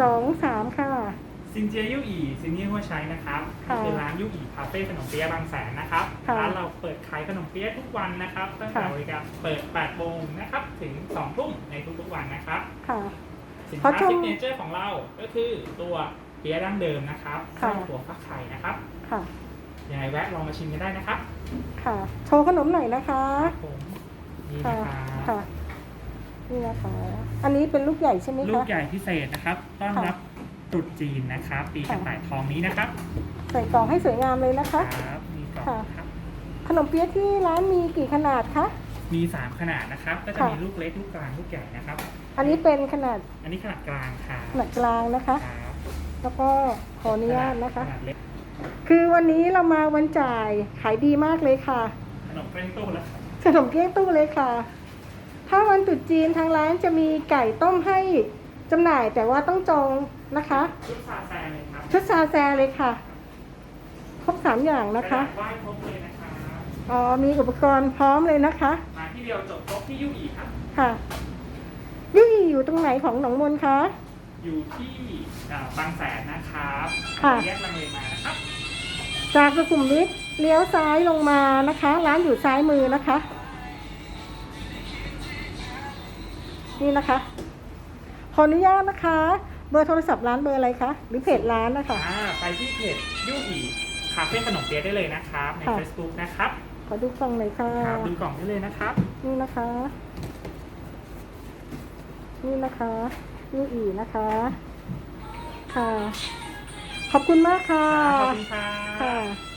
สองสามค่ะ ซินเจียยู่อีซินเจียหัวใช้นะครับค่ะคือร้านยู่อีคาเฟ่ขนมเปี๊ยะบางแสนนะครับค่ะร้านเราเปิดขายขนมเปี๊ยะทุกวันนะครับตั้งแต่ค่ะเวลาเปิด8โมงนะครับถึง2ทุ่มในทุกๆวันนะครับค่ะ สินขอค้าชมซิกเนเจอร์ของเราก็คือตัวเปี๊ยะดั้งเดิมนะครับค่ะไส้ถั่วฟักไข่นะครับค่ะ ยังไงแวะลองมาชิมกันได้นะครับค่ะ โชว์ขนมหน่อยนะคะ ผมนี่ค่ะ นะครับ ค่ะ นี่นะคะอันนี้เป็นลูกใหญ่ใช่ไหมลูคะกใหญ่พิเศษนะครับ ต้อนรับตรุษจีนนะครับ ปีกระต่ายทองนี้นะครับ ใส่กล่องให้สวยงามเลยนะคะ ครับ มีกล่องค่ะครับ ขนมเปี๊ยะที่ร้านมีกี่ขนาดคะ มี 3 ขนาดนะครับ ก็จะค่ะมีลูกเล็ก ลูกกลาง ลูกใหญ่นะครับ อันนี้เป็นขนาด อันนี้ขนาดกลางค่ะ ขนาดกลางนะคะครับแล้วก็ขออนุญาตนะคะขนาดเล็กคือวันนี้เรามาวันจ่ายขายดีมากเลยค่ะ ขนมเฟรนโต้แล้วขนมเกี้ยงตู้เลยค่ะ ถ้าวันตรุษจีนทางร้านจะมีไก่ต้มให้จำหน่ายแต่ว่าต้องจองนะคะ ชุดซาแซนเลยครับชุดซาแซเลยค่ะ ครบสามอย่างนะคะกรดาษไหว้ครบเลยนะครับอ๋อมีอุปกรณ์พร้อมเลยนะคะ มาที่เดียวจบครบที่ยูอีครับ ค่ะยุ่ยอยู่ตรงไหนของหนองมนคะ อยู่ที่อ่าบางแสนนะครับค่ะ แยกลังเลมานะครับ จากสุขุมวิทเลี้ยวซ้ายลงมานะคะ ร้านอยู่ซ้ายมือนะคะ นี่นะคะ ขออนุญาตนะคะ เบอร์โทรศัพท์ร้านเบอร์อะไรคะ หรือเพจร้านนะคะ อ่าไปที่เพจยูอีคาเฟ่ขนมเปี๊ยะได้เลยนะครับ ใน ค่ะ Facebook นะครับขอดูกล่องหน่อยค่ะ ครับดูกล่องได้เลยนะครับ นี่นะคะ นี่นะคะนี่อีนะคะ ค่ะ ขอบคุณมากค่ะ ขอบคุณครับค่ะ